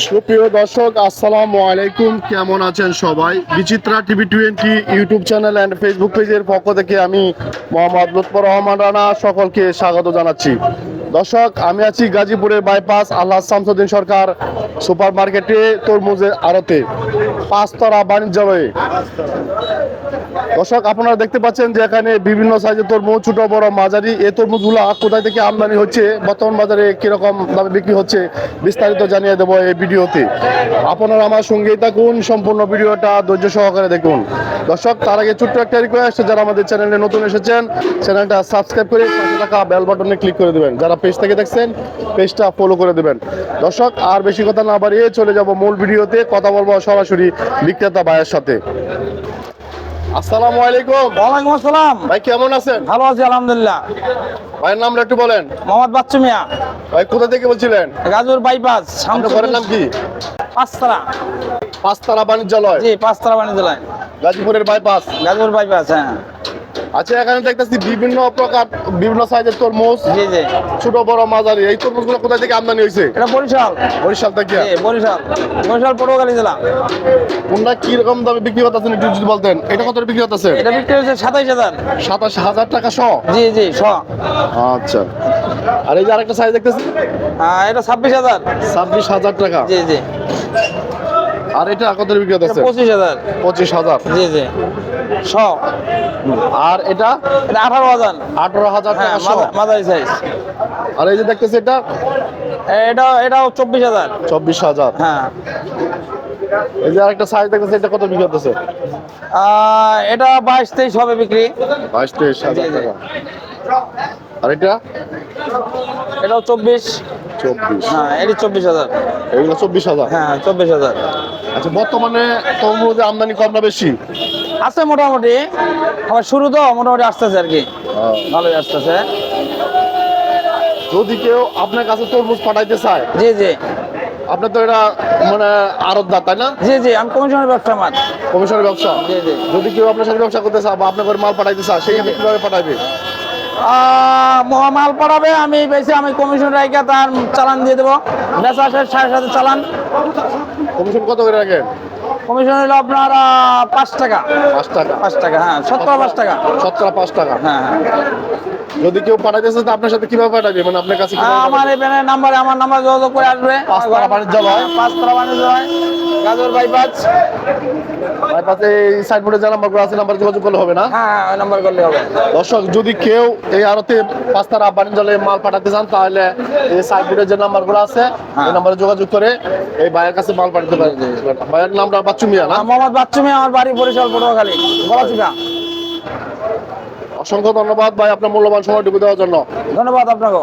সুপ্রিয় দর্শক, আসসালামু আলাইকুম। কেমন আছেন সবাই? Bichitra TV twenty YouTube channel and Facebook পেজের পক্ষ থেকে আমি মোহাম্মদ লুৎফর রহমান রানা সকলকে স্বাগত জানাচ্ছি। দর্শক, আমি আছি গাজীপুরের বাইপাস আল্লাহ শামসুদ্দিন সরকার সুপার মার্কেটে তরমুজের আড়তে পাঁচতরা বাণিজ্যালয়ে। দর্শক, আপনারা দেখতে পাচ্ছেন যে এখানে বিভিন্ন সাইজের তরমুজ, ছোট, বড়, মাঝারি এই তরমুজগুলো কোথায় থেকে আমদানি হচ্ছে, বর্তমান বাজারে কীরকম দামে বিক্রি হচ্ছে, বিস্তারিত জানিয়ে দেবো এই ভিডিওতে। আপনারা আমার সঙ্গেই থাকুন, সম্পূর্ণ ভিডিওটা ধৈর্য সহকারে দেখুন। দর্শক, তার আগে ছোট্ট একটা রিকোয়েস্ট যারা আমাদের চ্যানেলে নতুন এসেছেন, চ্যানেলটা সাবস্ক্রাইব করে পাশে থাকা বেল বাটনে ক্লিক করে দেবেন। যারা পেজ থেকে দেখছেন পেজটা ফলো করে দেবেন। দর্শক আর বেশি কথা না বাড়িয়ে চলে যাব মূল ভিডিওতে। কথা বলব সরাসরি বিক্রেতা ভাইয়ের সাথে। আসসালামু আলাইকুম। ওয়ালাইকুম আসসালাম। ভাই কেমন আছেন? ভালো আছি আলহামদুলিল্লাহ। ভাইয়ের নামটা একটু বলেন। মোহাম্মদ বাচ্চু মিয়া। ভাই কোথা থেকে বলছিলেন? গাজুর বাইপাস আপনার ঘরের নাম কি? পাঁচতলা। পাঁচতলা বাণিজ্যালয়। জি পাঁচতলা বাণিজ্য লাইন গাজীপুরের বাইপাস। গাজুর বাইপাস হ্যাঁ। আচ্ছা এখানে দেখতেছি বিভিন্ন প্রকার বিভিন্ন সাইজের তরমুজ জি জি। ছোট বড় মাঝারি। এই তরমুজগুলো কোথা থেকে আমদানি হয়েছে? এটা বরিশাল। বরিশাল থেকে? বরিশাল। বরিশাল পটুয়াখালী জেলা। কোনটা কি রকম দামে বিক্রি করতেছেন একটু যদি বলতেন? এটা কত বিক্রি করতেছে? এটা বিক্রি হচ্ছে সাতাইশ হাজার। সাতাশ হাজার টাকা শ? জি জি শ। আচ্ছা। আর এই যে আরেকটা সাইজ দেখতেছি এটা ছাব্বিশ হাজার। ছাব্বিশ হাজার টাকা। জি জি। আর এটা কত বিক্রি করতেছে পঁচিশ হাজার। পঁচিশ হাজার। জি জি। শ। আর এটা? এটা আঠারো হাজার। আঠারো হাজার হ্যাঁ মাঝারি সাইজ আর এই যে দেখতেছি এটা? এটা এটাও চব্বিশ হাজার। চব্বিশ হাজার। হ্যাঁ। এই যে আরেকটা সাইজ দেখতেছি এটা কত বিক্রি আহ, এটা বাইশ তেইশ হবে বিক্রি। বাইশ তেইশ হাজার। টাকা। আর এটা? এটাও চব্বিশ। চব্বিশ। হ্যাঁ এটা চব্বিশ হাজার। এগুলো চব্বিশ হাজার। হ্যাঁ চব্বিশ হাজার। আচ্ছা বর্তমানে তরমুজের আমদানি কম না বেশি? আছে মোটামুটি। আমার শুরু তো মোটামুটি আসতেছে আর কি। ভালোই আসতেছে। যদি কেউ আপনার কাছে তরমুজ পাঠাইতে চায় জি জি। আপনার তো এটা মানে আরতদার তাই না? জি জি আমি কমিশনের ব্যবসা আমার। কমিশনের ব্যবসা? জি জি। যদি কেউ আপনার সাথে ব্যবসা করতে চায় বা আপনার ঘরে মাল পাঠাইতে চায় সেই কীভাবে ম- মাল পড়াবে আমি বেশি আমি কমিশন রাইকা তার চালান দিয়ে দেবো। বেচা শেষ সাড়ে সাথে চালান। কমিশন কত করে রাখেন? কমিশন হলো আপনার পাঁচ টাকা। পাঁচ টাকা। পাঁচ টাকা হ্যাঁ পাঁচ টাকা। পাঁচ টাকা। হ্যাঁ হ্যাঁ। যদি কেউ তো আপনার সাথে কীভাবে পাঠাবে? মানে আপনার কাছে আমার এখানে নাম্বারে আমার নাম্বার যোগাযোগ করে আসবে। পাঁচতলা বাণিজ্যালয়। হ্যাঁ, পাঁচতলা বাণিজ্যালয় গাজর বাইপাস? পাশে এই সাইডবোর্ডে যে নাম্বারগুলো আছে নাম্বার যোগাযোগ করলে হবে না? হ্যাঁ হ্যাঁ ওই নাম্বার করলে হবে। দর্শক যদি কেউ এই আড়তে পাঁচতারা বাণিজ্যালয়ে মাল পাঠাতে চান তাহলে এই সাইডবোর্ডে যে নাম্বারগুলো আছে হ্যাঁ। এই নাম্বারে যোগাযোগ করে এই ভাইয়ের কাছে মাল পাঠাতে পারেন। ভাইয়ের নামটা বাচ্চু মিয়া না মোহাম্মদ বাচ্চুমি আমার বাড়ি বরিশাল পটুয়াখালী গলাচিপা। অসংখ্য ধন্যবাদ ভাই আপনার মূল্যবান সময় ডুবে দেওয়ার জন্য। ধন্যবাদ আপনাকে